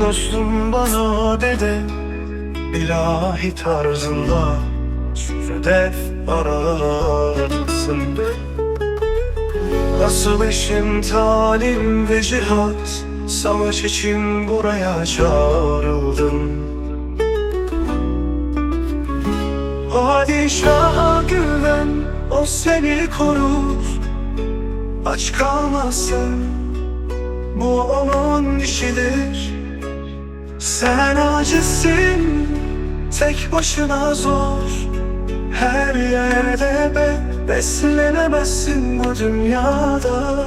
dostum bana dedi İlahi tarzında Hedef ararsın. Asıl işim talim ve cihat Savaş için buraya çağrıldım Padişaha güven O seni korur. Aç kalmasın Bu onun işidir. Sen acizsin Tek başına zor. Her yerde be Beslenemezsin bu dünyada.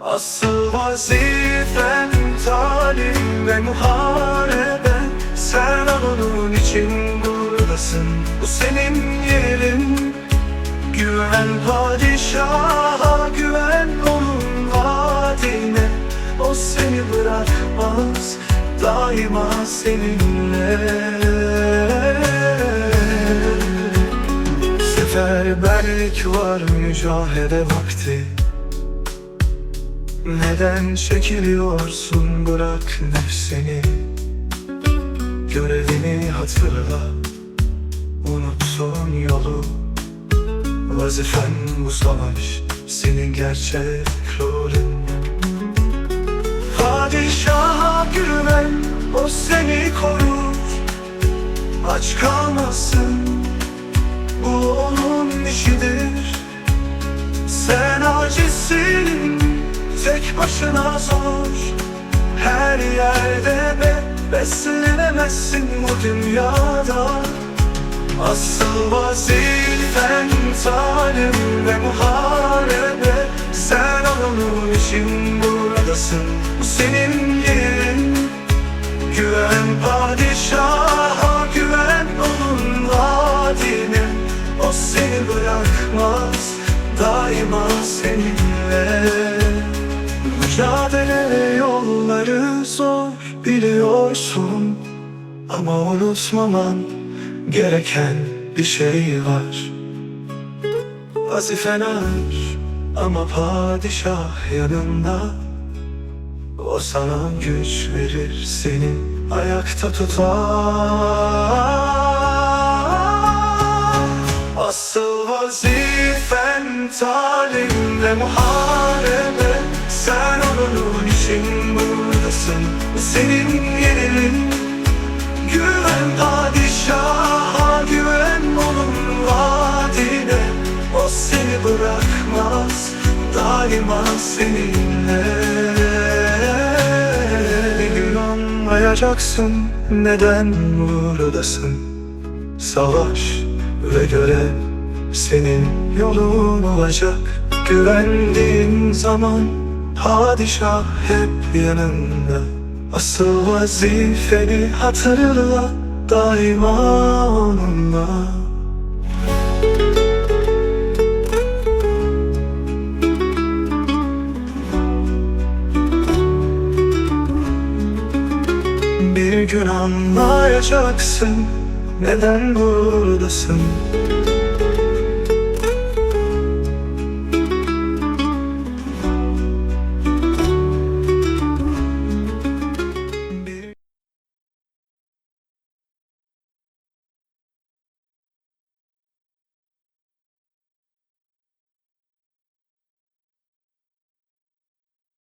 Asıl vazifen talim ve muharebe. Sen onun için buradasın. Bu senin yerin. Güven padişaha güven onun vaadine O seni bırakmaz daima seninle. Seferberlik var mücahede vakti. Neden çekiliyorsun? Bırak nefsini. Görevini hatırla. Unut son yolu. Vazifen bu savaş Senin gerçek rolün Padişaha güven O seni korur. Aç kalmasın Bu onun işidir. Sen acizsin Tek başına zor. Her yerde be Beslenemezsin bu dünyada. Asıl vazifen talim ve muharebe. Sen onun için buradasın Bu senin yerin. Güven padişaha güven onun vaadine. O seni bırakmaz daima seninle. Mücadele yolları zor biliyorsun. Ama unutmaman gereken bir şey var. Vazifen ağır ama padişah yanında O sana güç verir seni ayakta tutar. Asıl vazifen talim ve muharebe. Sen onun için buradasın Senin yerin Güven padişaha güven onun vaadine. O seni bırakmaz daima seninle anlayacaksın neden buradasın. Savaş ve görev senin yolun olacak. Güvendiğin zaman padişah hep yanında. Asıl vazifeni hatırla daima onunla Bir gün anlayacaksın neden buradasın